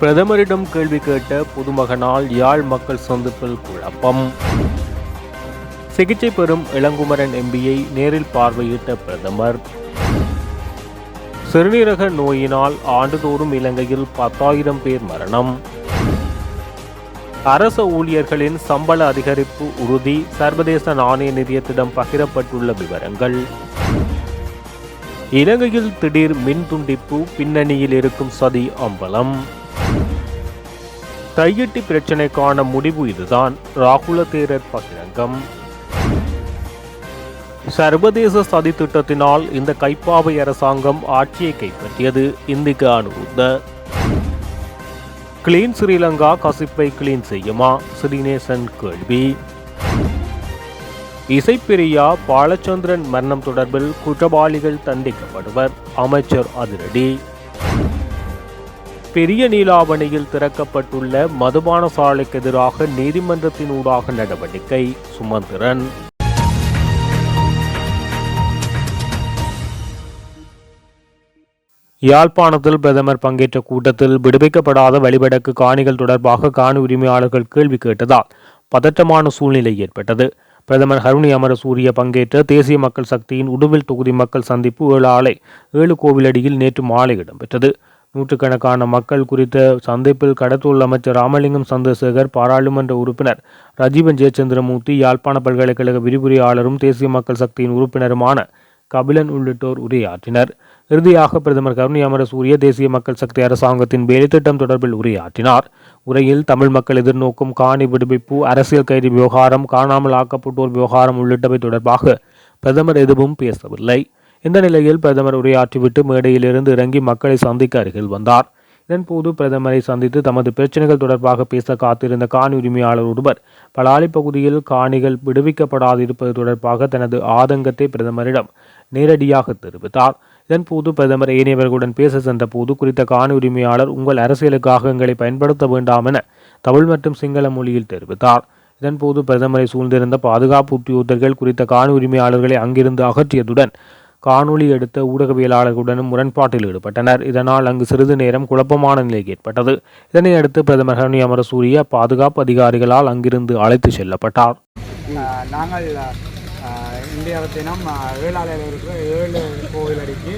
பிரதமரிடம் கேள்வி கேட்ட புதுமகனால் யாழ் மக்கள் சந்திப்பில் குழப்பம். சிகிச்சை பெறும் இளங்குமரன் எம்பியை நேரில் பார்வையிட்ட பிரதமர். சிறுநீரக நோயினால் ஆண்டுதோறும் இலங்கையில் பத்தாயிரம் பேர் மரணம். அரச ஊழியர்களின் சம்பள அதிகரிப்பு உறுதி சர்வதேச நாணய நிதியத்திடம் பகிரப்பட்டுள்ள விவரங்கள். இலங்கையில் திடீர் மின் துண்டிப்பு பின்னணியில் இருக்கும் சதி அம்பலம். தையிட்டி பிரச்சினைக்கான முடிவு இதுதான். ராகுல தேரர் பகிரங்கம். சர்வதேச சதி திட்டத்தினால் இந்த கைப்பாவை அரசாங்கம் ஆட்சியை கைப்பற்றியது. இந்திக்கு அனுருத்த. கிளீன் ஸ்ரீலங்கா கசிப்பை கிளீன் செய்யுமா? ஸ்ரீநேசன் கேள்வி. இசைப்பிரியா பாலச்சந்திரன் மரணம் தொடர்பில் குற்றவாளிகள் தண்டிக்கப்படுவர். அமைச்சர் அதிரடி. பெரிய நீலாவணியில் திறக்கப்பட்டுள்ள மதுபான சாலைக்கு எதிராக நீதிமன்றத்தினூடாக நடவடிக்கை சுமந்திரன். யாழ்ப்பாணத்தில் பிரதமர் பங்கேற்ற கூட்டத்தில் விடுவிக்கப்படாத வழிபடக்கு காணிகள் தொடர்பாக காணி உரிமையாளர்கள் கேள்வி கேட்டதால் பதற்றமான சூழ்நிலை ஏற்பட்டது. பிரதமர் ஹருணி அமரசூரிய பங்கேற்ற தேசிய மக்கள் சக்தியின் உடுவில் தொகுதி மக்கள் சந்திப்பு ஏழு ஆலை ஏழு கோவிலடியில் நேற்று மாலை இடம்பெற்றது. நூற்றுக்கணக்கான மக்கள் குறித்த சந்திப்பில் கடத்தூர் அமைச்சர் ராமலிங்கம் சந்திரசேகர் பாராளுமன்ற உறுப்பினர் ரஜீவன் ஜெயச்சந்திரமூர்த்தி யாழ்ப்பாண பல்கலைக்கழக விரிவுரையாளரும் தேசிய மக்கள் சக்தியின் உறுப்பினருமான கபிலன் உள்ளிட்டோர் உரையாற்றினர். இறுதியாக பிரதமர் கருணி அமரசூரிய தேசிய மக்கள் சக்தி அரசாங்கத்தின் வேலைத்திட்டம் தொடர்பில் உரையாற்றினார். உரையில் தமிழ் மக்கள் எதிர்நோக்கும் காணி விடுவிப்பு அரசியல் கைதி விவகாரம் காணாமல் ஆக்கப்பட்டோர் விவகாரம் உள்ளிட்டவை தொடர்பாக பிரதமர் எதுவும் பேசவில்லை. இந்த நிலையில் பிரதமர் உரையாற்றிவிட்டு மேடையிலிருந்து இறங்கி மக்களை சந்திக்க அருகில் வந்தார். இதன்போது பிரதமரை சந்தித்து தமது பிரச்சனைகள் தொடர்பாக பேச காத்திருந்த காணி உரிமையாளர் ஒருவர் பலாலி பகுதியில் காணிகள் விடுவிக்கப்படாதிருப்பது தொடர்பாக தனது ஆதங்கத்தை பிரதமரிடம் நேரடியாக தெரிவித்தார். இதன்போது பிரதமர் ஏனையவர்களுடன் பேச சென்றபோது குறித்த காணி உரிமையாளர் உங்கள் அரசியலுக்காக எங்களை பயன்படுத்த வேண்டாம் என தமிழ் மற்றும் சிங்கள மொழியில் தெரிவித்தார். இதன்போது பிரதமரை சூழ்ந்திருந்த பாதுகாப்பு உத்தியோகர்கள் குறித்த காணி உரிமையாளர்களை அங்கிருந்து அகற்றியதுடன் காணொளி எடுத்த ஊடகவியலாளர்களுடனும் முரண்பாட்டில் ஈடுபட்டனர். இதனால் அங்கு சிறிது நேரம் குழப்பமான நிலை ஏற்பட்டது. இதனை அடுத்து பிரதமர் ஹனி அமரசூரிய பாதுகாப்பு அதிகாரிகளால் அங்கிருந்து அழைத்து செல்லப்பட்டார். நாங்கள் இந்தியாவை தினம் ஆஹ் ஏழாலையில் இருக்கிற ஏழு கோவில் அடிக்கு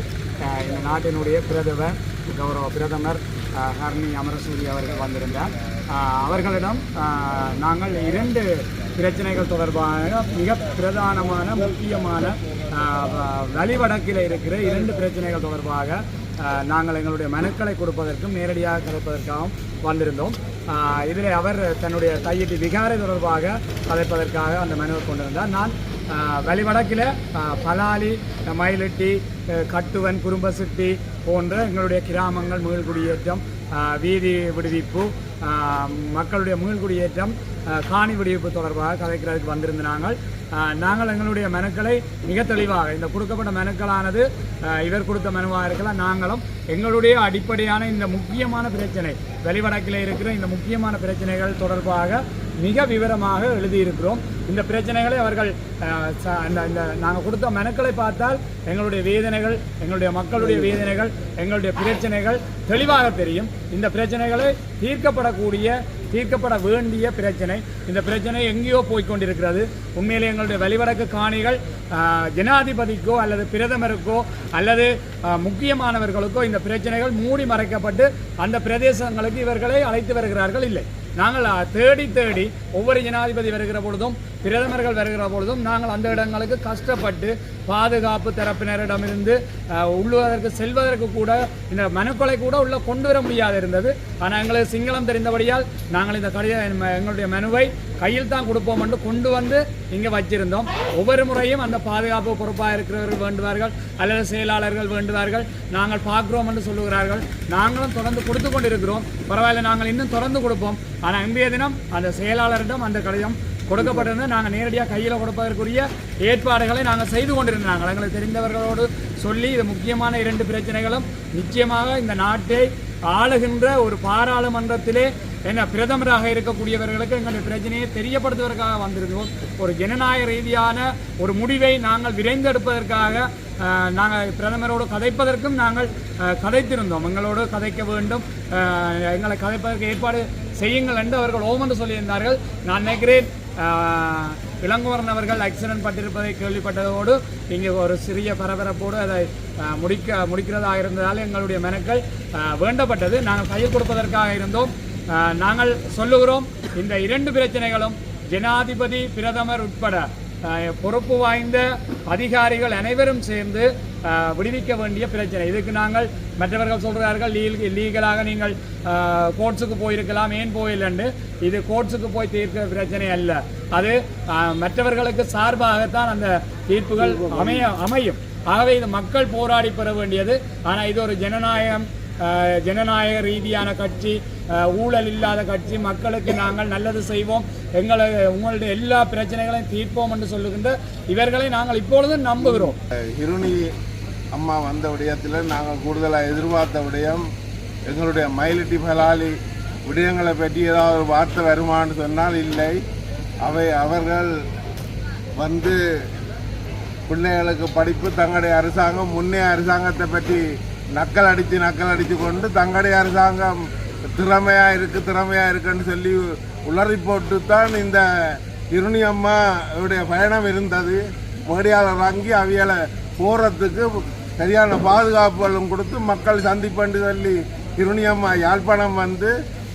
இந்த நாட்டினுடைய பிரதமர் கௌரவ பிரதமர் ஹர்னி அமரசூரி அவர்கள் வந்திருந்தார். அவர்களிடம் நாங்கள் இரண்டு பிரச்சனைகள் தொடர்பாக மிக பிரதானமான முக்கியமான வ- வழிவடக்கில் இருக்கிற இரண்டு பிரச்சனைகள் தொடர்பாக நாங்கள் எங்களுடைய மனுக்களை கொடுப்பதற்கும் நேரடியாக கிடைப்பதற்காகவும் வந்திருந்தோம். இதில் அவர் தன்னுடைய கையெட்டி விகாரை தொடர்பாக கதைப்பதற்காக அந்த மனுவை கொண்டிருந்தார். நான் வழிவடக்கில் பலாலி மயிலட்டி கட்டுவன் குறும்பசிட்டி போன்ற எங்களுடைய கிராமங்கள் மீள்குடியேற்றம் குடியேற்றம் வீதி விடுவிப்பு மக்களுடைய மீள்குடியேற்றம் காணி விடுவிப்பு தொடர்பாக கதைக்கிறதுக்கு வந்திருந்த நாங்கள். நாங்கள் எங்களுடைய மனுக்களை மிக தெளிவாக இந்த கொடுக்கப்பட்ட மனுக்களானது இவர் கொடுத்த மனுவாக இருக்கலாம் நாங்களும் எங்களுடைய அடிப்படையான இந்த முக்கியமான பிரச்சனை வெளிவடக்கில் இருக்கிற இந்த முக்கியமான பிரச்சனைகள் தொடர்பாக மிக விவரமாக எழுதியிருக்கிறோம். இந்த பிரச்சனைகளை அவர்கள் ச- இந்த இந்த நாங்கள் கொடுத்த மனுக்களை பார்த்தால் எங்களுடைய வேதனைகள் எங்களுடைய மக்களுடைய வேதனைகள் எங்களுடைய பிரச்சனைகள் தெளிவாக தெரியும். இந்த பிரச்சனைகளை தீர்க்கப்படக்கூடிய தீர்க்கப்பட வேண்டிய பிரச்சனை. இந்த பிரச்சனை எங்கேயோ போய்கொண்டிருக்கிறது உண்மையிலே எங்களுடைய வெளிவடக்கு காணிகள் ஜனாதிபதிக்கோ அல்லது பிரதமருக்கோ அல்லது முக்கியமானவர்களுக்கோ இந்த பிரச்சனைகள் மூடி மறைக்கப்பட்டு அந்த பிரதேசங்களுக்கு இவர்களை அழைத்து வருகிறார்கள் இல்லை. நாங்கள் தேடி தேடி ஒவ்வொரு ஜனாதிபதி வருகிற பொழுதும் பிரதமர்கள் வருகிற பொழுதும் நாங்கள் அந்த இடங்களுக்கு கஷ்டப்பட்டு பாதுகாப்பு தரப்பினரிடமிருந்து உள்ளுவதற்கு செல்வதற்கு கூட இந்த மனுக்களை கூட உள்ள கொண்டு வர முடியாது இருந்தது ஆனால் எங்களுக்கு சிங்களம் தெரிந்தபடியால் நாங்கள் இந்த கடித எங்களுடைய மனுவை கையில் தான் கொடுப்போம் என்று கொண்டு வந்து இங்கே வச்சிருந்தோம். ஒவ்வொரு முறையும் அந்த பாதுகாப்பு பொறுப்பாக இருக்கிறவர்கள் வேண்டுவார்கள் அல்லது செயலாளர்கள் வேண்டுவார்கள். நாங்கள் பார்க்குறோம் என்று சொல்லுகிறார்கள். நாங்களும் தொடர்ந்து கொடுத்து கொண்டிருக்கிறோம். பரவாயில்ல நாங்கள் இன்னும் தொடர்ந்து கொடுப்போம். ஆனால் இன்றைய தினம் அந்த செயலாளரிடம் அந்த கடிதம் கொடுக்கப்பட்டிருந்தது. நாங்கள் நேரடியாக கையில் கொடுப்பதற்குரிய ஏற்பாடுகளை நாங்கள் செய்து கொண்டிருந்தோம் நாங்கள் எங்களுக்கு தெரிந்தவர்களோடு சொல்லி இது முக்கியமான இரண்டு பிரச்சனைகளும் நிச்சயமாக இந்த நாட்டை ஆளுகின்ற ஒரு பாராளுமன்றத்திலே என்ன பிரதமராக இருக்கக்கூடியவர்களுக்கு எங்களுடைய பிரச்சனையை தெரியப்படுத்துவதற்காக வந்திருக்கோம் ஒரு ஜனநாயக ரீதியான ஒரு முடிவை நாங்கள் விரைந்தெடுப்பதற்காக நாங்கள் பிரதமரோடு கதைப்பதற்கும் நாங்கள் கதைத்திருந்தோம். எங்களோடு கதைக்க வேண்டும். எங்களை கதைப்பதற்கு ஏற்பாடு செய்யுங்கள் என்று அவர்கள் ஓம் என்று சொல்லியிருந்தார்கள். நான் நினைக்கிறேன் ஆஹ், இளங்குமரன் அவர்கள் ஆக்சிடென்ட் பட்டிருப்பதை கேள்விப்பட்டதோடு இங்கே ஒரு சிறிய பரபரப்போடு அதை முடிக்க முடிக்கிறதாக இருந்ததால் எங்களுடைய மெனக்கள் வேண்டப்பட்டது. நாங்கள் கையில் கொடுப்பதற்காக இருந்தோம். நாங்கள் சொல்லுகிறோம் இந்த இரண்டு பிரச்சனைகளும் ஜனாதிபதி பிரதமர் உட்பட பொறுப்பு வாய்ந்த அதிகாரிகள் அனைவரும் சேர்ந்து விடுவிக்க வேண்டிய பிரச்சனை. இதுக்கு நாங்கள் மற்றவர்கள் சொல்கிறார்கள் லீல் லீகலாக நீங்கள் கோர்ட்ஸுக்கு போயிருக்கலாம் ஏன் போயில்லண்டு இது கோர்ட்ஸுக்கு போய் தீர்க்கிற பிரச்சனை அல்ல. அது மற்றவர்களுக்கு சார்பாகத்தான் அந்த தீர்ப்புகள் அமைய அமையும். ஆகவே இது மக்கள் போராடி பெற வேண்டியது. ஆனால் இது ஒரு ஜனநாயகம் ஜனநாயக ரீதியான கட்சி ஊழல் இல்லாத கட்சி மக்களுக்கு நாங்கள் நல்லது செய்வோம். எங்களை உங்களுடைய எல்லா பிரச்சனைகளையும் தீர்ப்போம் என்று சொல்லுகின்ற இவர்களை நாங்கள் இப்பொழுதும் நம்புகிறோம். இருணி அம்மா வந்த விடயத்தில் நாங்கள் கூடுதலாக எதிர்பார்த்த விடயம் எங்களுடைய மயிலிட்டி பலாலி விடயங்களை பற்றி ஏதாவது ஒரு வார்த்தை வருமான்னு சொன்னால் இல்லை. அவை அவர்கள் வந்து பிள்ளைகளுக்கு படிப்பு தங்களுடைய அரசாங்கம் முன்னே அரசாங்கத்தை பற்றி நக்கல் அடித்து நக்கல் அடித்து கொண்டு தங்களுடைய அரசாங்கம் திறமையாக இருக்குது திறமையாக இருக்குன்னு சொல்லி உளறி போட்டு தான் இந்த இருணி அம்மாவுடைய பயணம் இருந்தது. மேடியாளர் வாங்கி அவியலை போகிறதுக்கு சரியான பாதுகாப்புகளும் கொடுத்து மக்கள் சந்திப்பண்டு சொல்லி இருணியம்மா யாழ்ப்பாணம் வந்து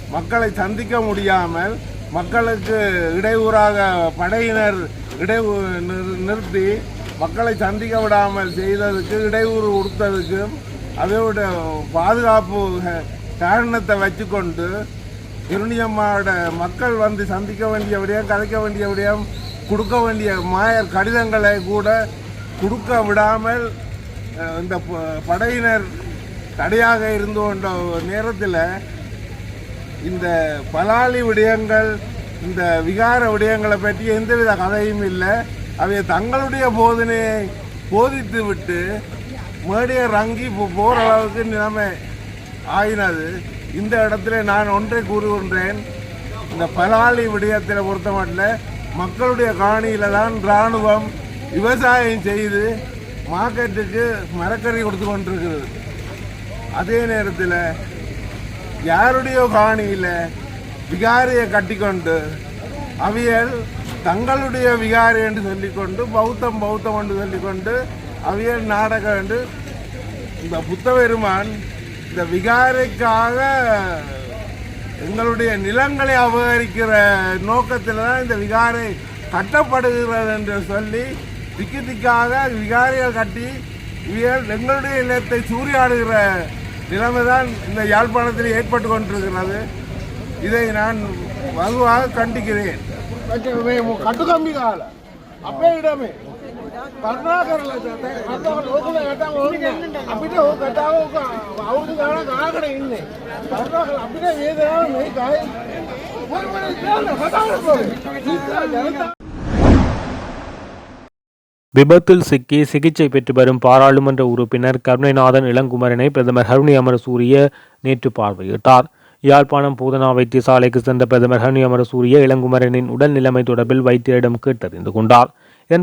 மக்களை சந்திக்க முடியாமல் மக்களுக்கு இடையூறாக படையினர் இடை நிறு- நிறுத்தி மக்களை சந்திக்க விடாமல் செய்ததுக்கு இடையூறு கொடுத்ததுக்கும் அதோட பாதுகாப்பு காரணத்தை வச்சுக்கொண்டு இருணியம்மாவோட மக்கள் வந்து சந்திக்க வேண்டிய விடயம் கதைக்க வேண்டிய விடயம் கொடுக்க வேண்டிய மாயர் கடிதங்களை கூட கொடுக்க விடாமல் இந்த படையினர் தடையாக இருந்து கொண்ட நேரத்தில் இந்த பலாலி விடயங்கள் இந்த விகார விடயங்களை பற்றி எந்தவித கதையும் இல்லை. அவை தங்களுடைய போதனையை போதித்து விட்டு மேடியர் ரங்கி போகிற அளவுக்கு நிலைமை ஆயினது. இந்த இடத்துல நான் ஒன்றை கூறுகின்றேன். இந்த பலாளி விடயத்தில் பொறுத்த மட்டும் மக்களுடைய காணியில் தான் இராணுவம் விவசாயம் செய்து மார்க்கெட்டுக்கு மரக்கறி கொடுத்து கொண்டிருக்கிறது. அதே நேரத்தில் யாருடைய காணியில் விகாரியை கட்டிக்கொண்டு அவியல் தங்களுடைய விகாரி என்று சொல்லிக்கொண்டு பௌத்தம் பௌத்தம் என்று சொல்லிக்கொண்டு அவியல் நாடகம் என்று இந்த புத்த பெருமான் இந்த விகாரைக்காக எங்களுடைய நிலங்களை அபகரிக்கிற நோக்கத்தில் தான் இந்த விகாரை கட்டப்படுகிறது என்று சொல்லி திக்கு திக்காக விகாரிகள் கட்டி இவர்கள் எங்களுடைய நிலத்தை சூறையாடுகிற நிலைமை தான் இந்த யாழ்ப்பாணத்தில் ஏற்பட்டு கொண்டிருக்கிறது. இதை நான் வலுவாக கண்டிக்கிறேன். கட்டுக்கம்பி கால அப்பே இடமே ಕರ್ನಾಟಕದಲ್ಲಿ விபத்தில் சிக்கி சிகிச்சை பெற்று வரும் பாராளுமன்ற உறுப்பினர் கருணைநாதன் இளங்குமரனை பிரதமர் ஹருணி அமரசூரிய நேற்று பார்வையிட்டார். யாழ்ப்பாணம் பூதனா வைத்தியசாலைக்கு சென்ற பிரதமர் ஹருணி அமரசூரிய இளங்குமரனின் உடல் நிலைமை தொடர்பில் வைத்தியரிடம் கேட்டறிந்து கொண்டார்.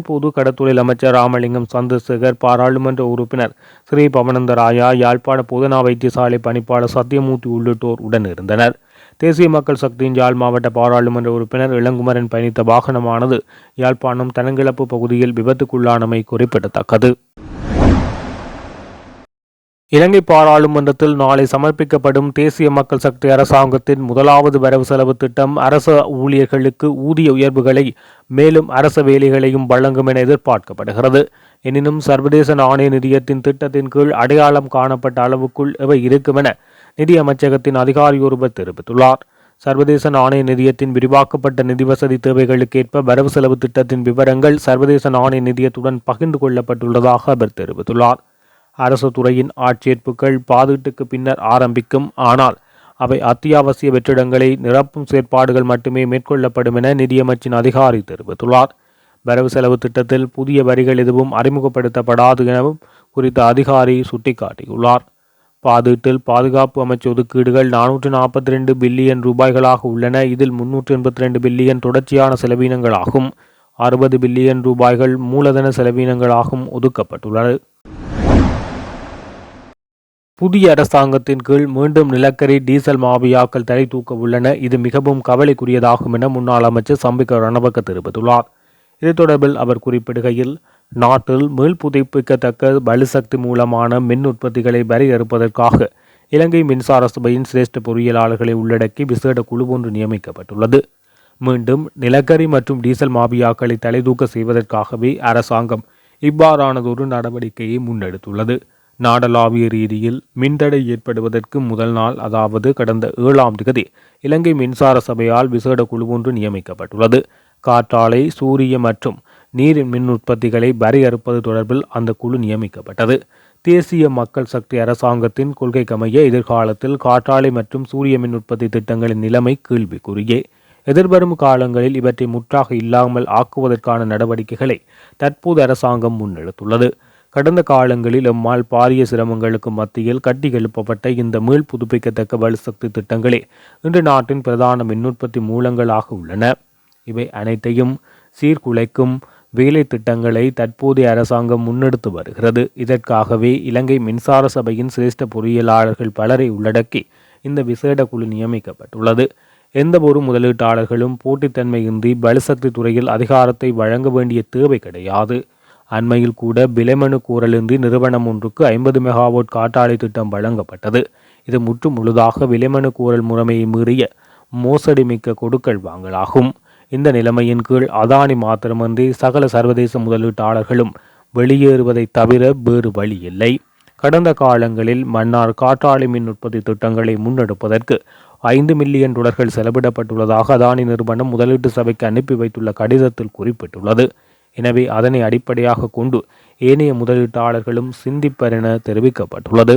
பொது கடத்தொழில் அமைச்சர் ராமலிங்கம் சந்திரசேகர் பாராளுமன்ற உறுப்பினர் ஸ்ரீ பவனந்தராயா யாழ்ப்பாண பொதுநா வைத்தியசாலை பணிப்பாளர் சத்தியமூர்த்தி உள்ளிட்டோர் உடன் இருந்தனர். தேசிய மக்கள் சக்தியின் யாழ் மாவட்ட பாராளுமன்ற உறுப்பினர் இளங்குமரன் பயணித்த வாகனமானது யாழ்ப்பாணம் தனங்கிழப்பு பகுதியில் விபத்துக்குள்ளானமை குறிப்பிடத்தக்கது. இலங்கை பாராளுமன்றத்தில் நாளை சமர்ப்பிக்கப்படும் தேசிய மக்கள் சக்தி அரசாங்கத்தின் முதலாவது வரவு செலவு திட்டம் அரச ஊழியர்களுக்கு ஊதிய உயர்வுகளை மேலும் அரச வேலைகளையும் வழங்கும் என எதிர்பார்க்கப்படுகிறது. எனினும் சர்வதேச நாணய நிதியத்தின் திட்டத்தின் கீழ் அடையாளம் காணப்பட்ட அளவுக்குள் இவை இருக்கும் என நிதி அமைச்சகத்தின் அதிகாரி ஒருவர் தெரிவித்துள்ளார். சர்வதேச நாணய நிதியத்தின் விரிவாக்கப்பட்ட நிதி வசதி தேவைகளுக்கேற்ப வரவு செலவு திட்டத்தின் விவரங்கள் சர்வதேச நாணய நிதியத்துடன் பகிர்ந்து கொள்ளப்பட்டுள்ளதாக அவர் தெரிவித்துள்ளார். அரசு துறையின் ஆட்சேர்ப்புகள் பாதீட்டுக்கு பின்னர் ஆரம்பிக்கும். ஆனால் அவை அத்தியாவசிய வெற்றிடங்களை நிரப்பும் செயற்பாடுகள் மட்டுமே மேற்கொள்ளப்படும் என நிதியமைச்சின் அதிகாரி தெரிவித்துள்ளார். வரவு செலவு திட்டத்தில் புதிய வரிகள் எதுவும் அறிமுகப்படுத்தப்படாது எனவும் குறித்த அதிகாரி சுட்டிக்காட்டியுள்ளார். பாதீட்டில் பாதுகாப்பு அமைச்சு ஒதுக்கீடுகள் நானூற்று நாற்பத்தி ரெண்டு பில்லியன் ரூபாய்களாக உள்ளன. இதில் முன்னூற்று எண்பத்தி ரெண்டு பில்லியன் தொடர்ச்சியான செலவினங்களாகும். அறுபது பில்லியன் ரூபாய்கள் மூலதன செலவினங்களாகவும் ஒதுக்கப்பட்டுள்ளது. புதிய அரசாங்கத்தின் கீழ் மீண்டும் நிலக்கரி டீசல் மாபியாக்கள் தலை தூக்க உள்ளன. இது மிகவும் கவலைக்குரியதாகும் என முன்னாள் அமைச்சர் சம்பிக்க ரணவக்க தெரிவித்துள்ளார். இது தொடர்பில் அவர் குறிப்பிடுகையில் நாட்டில் மீள் புதுப்பிக்கத்தக்க பலுசக்தி மூலமான மின் உற்பத்திகளை வரையறுப்பதற்காக இலங்கை மின்சார சபையின் சிரேஷ்ட பொறியியலாளர்களை உள்ளடக்கி விசேட குழு ஒன்று நியமிக்கப்பட்டுள்ளது. மீண்டும் நிலக்கரி மற்றும் டீசல் மாபியாக்களை தலைதூக்க செய்வதற்காகவே அரசாங்கம் இவ்வாறானதொரு நடவடிக்கையை முன்னெடுத்துள்ளது. நாடளாவிய ரீதியில் மின்தடை ஏற்படுவதற்கு முதல் நாள் அதாவது கடந்த ஏழாம் திகதி இலங்கை மின்சார சபையால் விசேட குழு ஒன்று நியமிக்கப்பட்டுள்ளது. காற்றாலை சூரிய மற்றும் நீர் மின் உற்பத்திகளை வரையறுப்பது தொடர்பில் அந்த குழு நியமிக்கப்பட்டது. தேசிய மக்கள் சக்தி அரசாங்கத்தின் கொள்கைக்கமைய எதிர்காலத்தில் காற்றாலை மற்றும் சூரிய மின் உற்பத்தி திட்டங்களின் நிலைமை கேள்விக்குறியே. எதிர்வரும் காலங்களில் இவற்றை முற்றாக இல்லாமல் ஆக்குவதற்கான நடவடிக்கைகளை தற்போது அரசாங்கம் முன்னெடுத்துள்ளது. கடந்த காலங்களில் எம்மால் பாரிய சிரமங்களுக்கு மத்தியில் கட்டி எழுப்பப்பட்ட இந்த மீள் புதுப்பிக்கத்தக்க வலுசக்தி திட்டங்களே இன்று நாட்டின் பிரதான மின்னுற்பத்தி மூலங்களாக உள்ளன. இவை அனைத்தையும் சீர்குலைக்கும் வேலை திட்டங்களை தற்போதைய அரசாங்கம் முன்னெடுத்து வருகிறது. இதற்காகவே இலங்கை மின்சார சபையின் சிரேஷ்ட பொறியியலாளர்கள் பலரை உள்ளடக்கி இந்த விசேட குழு நியமிக்கப்பட்டுள்ளது. எந்த ஒரு முதலீட்டாளர்களும் போட்டித்தன்மையின்றி பலசக்தி துறையில் அதிகாரத்தை வழங்க வேண்டிய தேவை கிடையாது. அண்மையில் கூட விலைமனு கூறலின்றி நிறுவனம் ஒன்றுக்கு ஐம்பது மெகாவாட் காற்றாலை திட்டம் வழங்கப்பட்டது. இது முற்று முழுதாக விலைமனு கூறல் முறைமையை மீறிய மோசடி மிக்க கொடுக்கல் வாங்கலாகும். இந்த நிலைமையின் கீழ் அதானி மாத்திரமன்றி சகல சர்வதேச முதலீட்டாளர்களும் வெளியேறுவதை தவிர வேறு வழி இல்லை. கடந்த காலங்களில் மன்னார் காற்றாலை மின் உற்பத்தி திட்டங்களை முன்னெடுப்பதற்கு ஐந்து மில்லியன் டாலர்கள் செலவிடப்பட்டுள்ளதாக அதானி நிறுவனம் முதலீட்டு சபைக்கு அனுப்பி வைத்துள்ள கடிதத்தில் குறிப்பிட்டுள்ளது. எனவே அதனை அடிப்படையாக கொண்டு ஏனைய முதலீட்டாளர்களும் சிந்திப்பர் என தெரிவிக்கப்பட்டுள்ளது.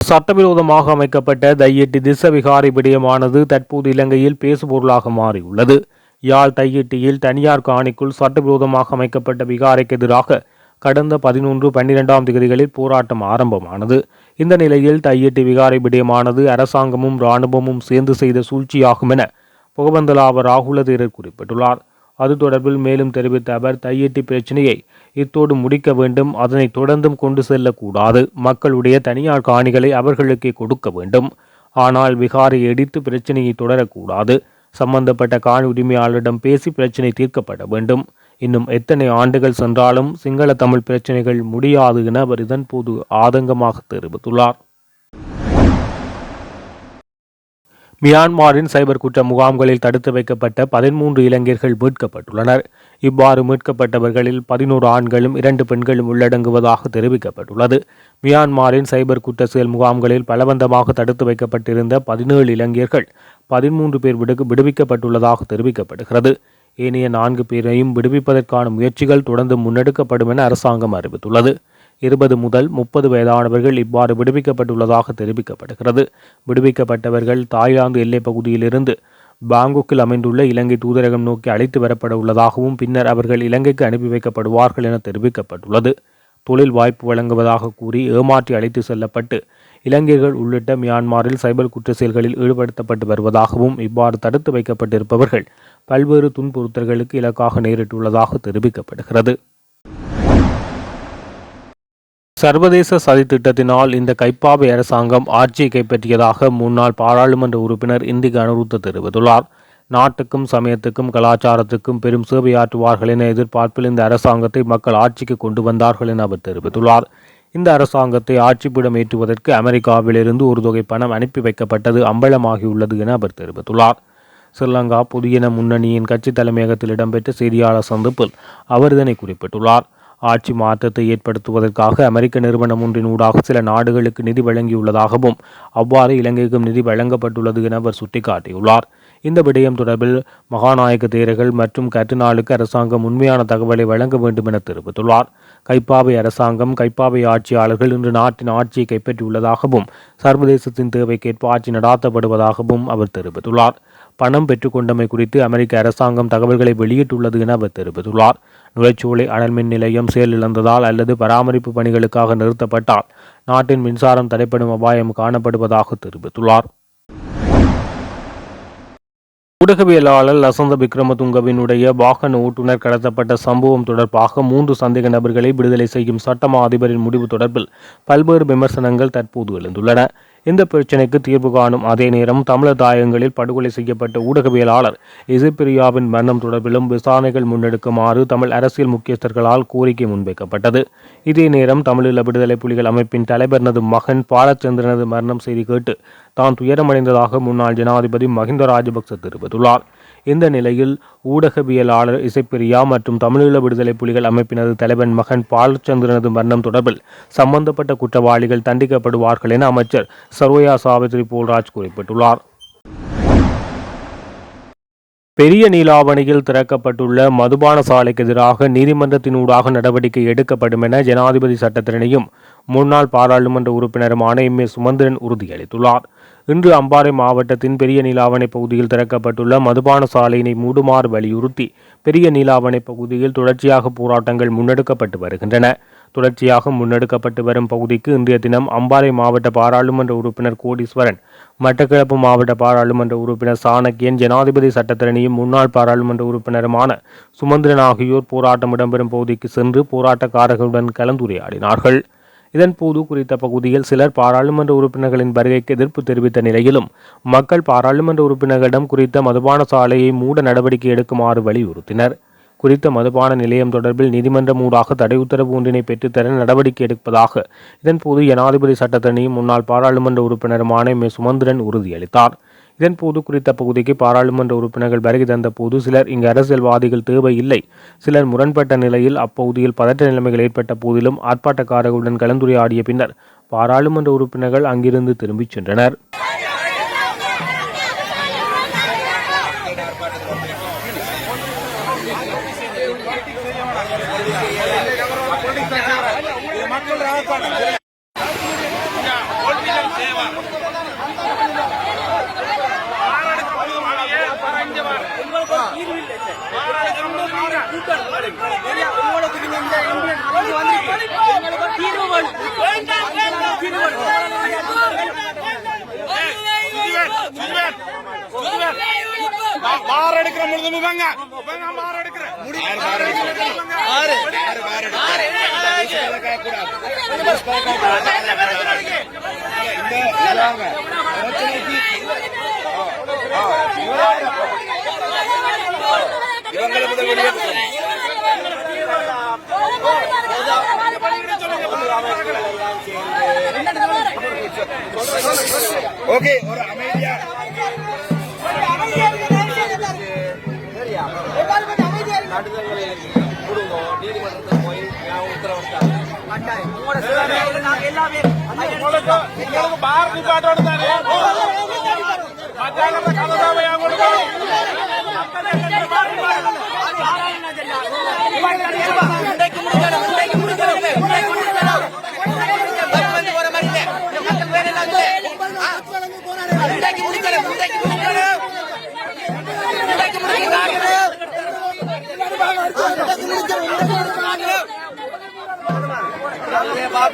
சட்டவிரோதமாக அமைக்கப்பட்ட தையிட்டி திச விகாரை விடயமானது தற்போது இலங்கையில் பேசுபொருளாக மாறியுள்ளது. யாழ் தையிட்டியில் தனியார் காணிக்குள் சட்டவிரோதமாக அமைக்கப்பட்ட விகாரைக்கு எதிராக கடந்த பதினொன்று பன்னிரெண்டாம் தேதிகளில் போராட்டம் ஆரம்பமானது. இந்த நிலையில் தையிட்டி விகாரை விடயமானது அரசாங்கமும் இராணுவமும் சேர்ந்து செய்த சூழ்ச்சியாகும் என புகவந்தலாவ ராகுல தீரர் குறிப்பிட்டுள்ளார். அது தொடர்பில் மேலும் தெரிவித்த அவர் தையிட்டி பிரச்சனையை இத்தோடு முடிக்க வேண்டும் அதனை தொடர்ந்தும் கொண்டு செல்லக்கூடாது. மக்களுடைய தனியார் காணிகளை அவர்களுக்கே கொடுக்க வேண்டும். ஆனால் விகாரை எடித்து பிரச்சனையை தொடரக்கூடாது. சம்பந்தப்பட்ட காணி உரிமையாளரிடம் பேசி பிரச்சினை தீர்க்கப்பட வேண்டும். இன்னும் எத்தனை ஆண்டுகள் சென்றாலும் சிங்கள தமிழ் பிரச்சினைகள் முடியாது என அவர் இதன்போது ஆதங்கமாக தெரிவித்துள்ளார். மியான்மரின் சைபர் குற்ற முகாம்களில் தடுத்து வைக்கப்பட்ட பதிமூன்று இளைஞர்கள் மீட்கப்பட்டுள்ளனர். இவ்வாறு மீட்கப்பட்டவர்களில் பதினோரு ஆண்களும் இரண்டு பெண்களும் உள்ளடங்குவதாக தெரிவிக்கப்பட்டுள்ளது. மியான்மரின் சைபர் குற்ற செயல் முகாம்களில் பலவந்தமாக தடுத்து வைக்கப்பட்டிருந்த பதினேழு இளைஞர்கள் பதிமூன்று பேர் விடு விடுவிக்கப்பட்டுள்ளதாக தெரிவிக்கப்படுகிறது. ஏனைய நான்கு பேரையும் விடுவிப்பதற்கான முயற்சிகள் தொடர்ந்து முன்னெடுக்கப்படும் என அரசாங்கம் அறிவித்துள்ளது. இருபது முதல் முப்பது வயதானவர்கள் இவ்வாறு விடுவிக்கப்பட்டுள்ளதாக தெரிவிக்கப்படுகிறது. விடுவிக்கப்பட்டவர்கள் தாய்லாந்து எல்லைப் பகுதியிலிருந்து பாங்கோக்கில் அமைந்துள்ள இலங்கை தூதரகம் நோக்கி அழைத்து வரப்பட உள்ளதாகவும் பின்னர் அவர்கள் இலங்கைக்கு அனுப்பி வைக்கப்படுவார்கள் என தெரிவிக்கப்பட்டுள்ளது. தொழில் வாய்ப்பு வழங்குவதாக கூறி ஏமாற்றி அழைத்து செல்லப்பட்டு இலங்கையர்கள் உள்ளிட்ட மியான்மரில் சைபர் குற்ற செயல்களில் ஈடுபடுத்தப்பட்டு வருவதாகவும் இவ்வாறு தடுத்து வைக்கப்பட்டிருப்பவர்கள் பல்வேறு துன்புறுத்தல்களுக்கு இலக்காக நேரிட்டுள்ளதாக தெரிவிக்கப்படுகிறது. சர்வதேச சதித்திட்டத்தினால் இந்த கைப்பாவை அரசாங்கம் ஆட்சியை கைப்பற்றியதாக முன்னாள் பாராளுமன்ற உறுப்பினர் இந்திக அனுருத்த தெரிவித்துள்ளார். நாட்டுக்கும் சமயத்துக்கும் கலாச்சாரத்துக்கும் பெரும் சேவையாற்றுவார்கள் என எதிர்பார்ப்பில் இந்த அரசாங்கத்தை மக்கள் ஆட்சிக்கு கொண்டு வந்தார்கள் என அவர் தெரிவித்துள்ளார். இந்த அரசாங்கத்தை ஆட்சிப்பிடம் ஏற்றுவதற்கு அமெரிக்காவிலிருந்து ஒரு தொகை பணம் அனுப்பி வைக்கப்பட்டது அம்பலமாகியுள்ளது என அவர் தெரிவித்துள்ளார். ஸ்ரீலங்கா புதியன முன்னணியின் கட்சி தலைமையகத்தில் இடம்பெற்ற செய்தியாளர் சந்திப்பில் அவர் இதனை குறிப்பிட்டுள்ளார். ஆட்சி மாற்றத்தை ஏற்படுத்துவதற்காக அமெரிக்க நிறுவனம் ஒன்றின் ஊடாக சில நாடுகளுக்கு நிதி வழங்கியுள்ளதாகவும் அவ்வாறு இலங்கைக்கும் நிதி வழங்கப்பட்டுள்ளது என அவர் சுட்டிக்காட்டியுள்ளார். இந்த விடயம் தொடர்பில் மகாநாயக தேரர்கள் மற்றும் கட்டுநாளுக்கு அரசாங்கம் உண்மையான தகவலை வழங்க வேண்டும் என தெரிவித்துள்ளார். கைப்பாவை அரசாங்கம் கைப்பாவை ஆட்சியாளர்கள் இன்று நாட்டின் ஆட்சியை கைப்பற்றியுள்ளதாகவும் சர்வதேசத்தின் தேவைக்கேற்ப ஆட்சி நடாத்தப்படுவதாகவும் அவர் தெரிவித்துள்ளார். பணம் பெற்றுக்கொண்டமை குறித்து அமெரிக்க அரசாங்கம் தகவல்களை வெளியிட்டுள்ளது என அவர் தெரிவித்துள்ளார். நுழைச்சூளை அனல் மின் நிலையம் செயலிழந்ததால் அல்லது பராமரிப்பு பணிகளுக்காக நிறுத்தப்பட்டால் நாட்டின் மின்சாரம் தடைப்படும் அபாயம் காணப்படுவதாக தெரிவித்துள்ளார். ஊடகவியலாளர் லசந்த விக்ரமதுங்கவினுடைய வாகன ஓட்டுநர் கடத்தப்பட்ட சம்பவம் தொடர்பாக மூன்று சந்தேக நபர்களை விடுதலை செய்யும் சட்டமா அதிபரின் முடிவு தொடர்பில் பல்வேறு விமர்சனங்கள் தற்போது எழுந்துள்ளன. இந்த பிரச்சினைக்கு தீர்வு காணும் அதே நேரம் தமிழர் தாயகங்களில் படுகொலை செய்யப்பட்ட ஊடகவியலாளர் இசைப்பிரியாவின் மரணம் தொடர்பிலும் விசாரணைகள் முன்னெடுக்குமாறு தமிழ் அரசியல் முக்கியஸ்தர்களால் கோரிக்கை முன்வைக்கப்பட்டது. இதே நேரம் தமிழீழ விடுதலை புலிகள் அமைப்பின் தலைவரனது மகன் பாலச்சந்திரனது மரணம் செய்தி கேட்டு தான் துயரமடைந்ததாக முன்னாள் ஜனாதிபதி மஹிந்த ராஜபக்ச தெரிவித்துள்ளார். இந்த நிலையில் ஊடகவியலாளர் இசைப்பிரியா மற்றும் தமிழீழ விடுதலை புலிகள் அமைப்பினது தலைவன் மகன் பாலச்சந்திரனது மரணம் தொடர்பில் சம்பந்தப்பட்ட குற்றவாளிகள் தண்டிக்கப்படுவார்கள் என அமைச்சர் சரோயா சாவித்ரி போல்ராஜ் குறிப்பிட்டுள்ளார். பெரிய நீலாவணியில் திறக்கப்பட்டுள்ள மதுபான சாலைக்கு எதிராக நீதிமன்றத்தினூடாக நடவடிக்கை எடுக்கப்படும் என ஜனாதிபதி சட்டத்திரனையும் முன்னாள் பாராளுமன்ற உறுப்பினருமான எம் ஏ சுமந்திரன் உறுதியளித்துள்ளார். இன்று அம்பாறை மாவட்டத்தின் பெரிய நீலாவணை பகுதியில் திறக்கப்பட்டுள்ள மதுபான சாலையினை மூடுமாறு வலியுறுத்தி பெரிய நீலாவணை பகுதியில் தொடர்ச்சியாக போராட்டங்கள் முன்னெடுக்கப்பட்டு வருகின்றன. தொடர்ச்சியாக முன்னெடுக்கப்பட்டு வரும் பகுதிக்கு இன்றைய தினம் அம்பாறை மாவட்ட பாராளுமன்ற உறுப்பினர் கோடீஸ்வரன் மட்டக்கிழப்பு மாவட்ட பாராளுமன்ற உறுப்பினர் சாணக்கியன் ஜனாதிபதி சட்டத்திரணியும் முன்னாள் பாராளுமன்ற உறுப்பினருமான சுமந்திரன் ஆகியோர் போராட்டம் இடம்பெறும் பகுதிக்கு சென்று போராட்டக்காரர்களுடன் கலந்துரையாடினார்கள். இதன் போது குறித்த பகுதியில் சிலர் பாராளுமன்ற உறுப்பினர்களின் வருகைக்கு எதிர்ப்பு தெரிவித்த நிலையிலும் மக்கள் பாராளுமன்ற உறுப்பினர்களிடம் குறித்த மதுபான சாலையை மூட நடவடிக்கை எடுக்குமாறு வலியுறுத்தினர். குறித்த மதுபான நிலையம் தொடர்பில் நீதிமன்றம் ஊடாக தடை உத்தரவு ஒன்றினை பெற்றுத்தர நடவடிக்கை எடுப்பதாக இதன்போது ஜனாதிபதி சட்டத்தணியும் முன்னாள் பாராளுமன்ற உறுப்பினருமான மே சுமந்திரன் உறுதியளித்தார். இதன்போது குறித்த பகுதிக்கு பாராளுமன்ற உறுப்பினர்கள் வருகை தந்த போது சிலர் இங்கு அரசியல்வாதிகள் தேவையில்லை சிலர் முரண்பட்ட நிலையில் அப்பகுதியில் பதற்ற நிலைமைகள் ஏற்பட்ட போதிலும் ஆர்ப்பாட்டக்காரர்களுடன் கலந்துரையாடிய பின்னர் பாராளுமன்ற உறுப்பினர்கள் அங்கிருந்து திரும்பிச் சென்றனர். பார் எடுக்கிற முழுது வாங்க வாங்க பார் எடுக்கிற ஆறு. ஓகே ஒரு அமைதியா. உங்களுக்கு பார் நிப்பாட்டோட தானே மத்தியான கலதாவை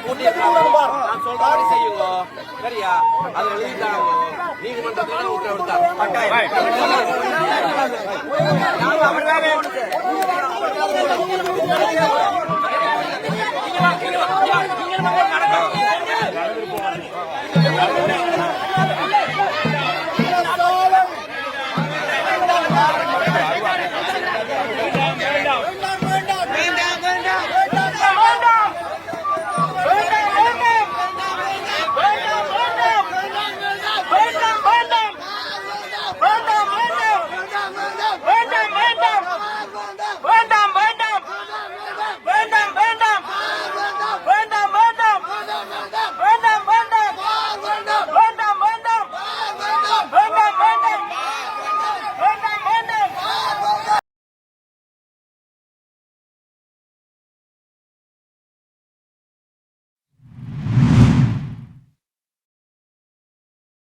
நான் சொல்ற மாதிரி செய்யுங்க. சரியா? அதை எழுதிட்டாங்க. நீதிமன்றத்துல உத்தரவிட்டாங்க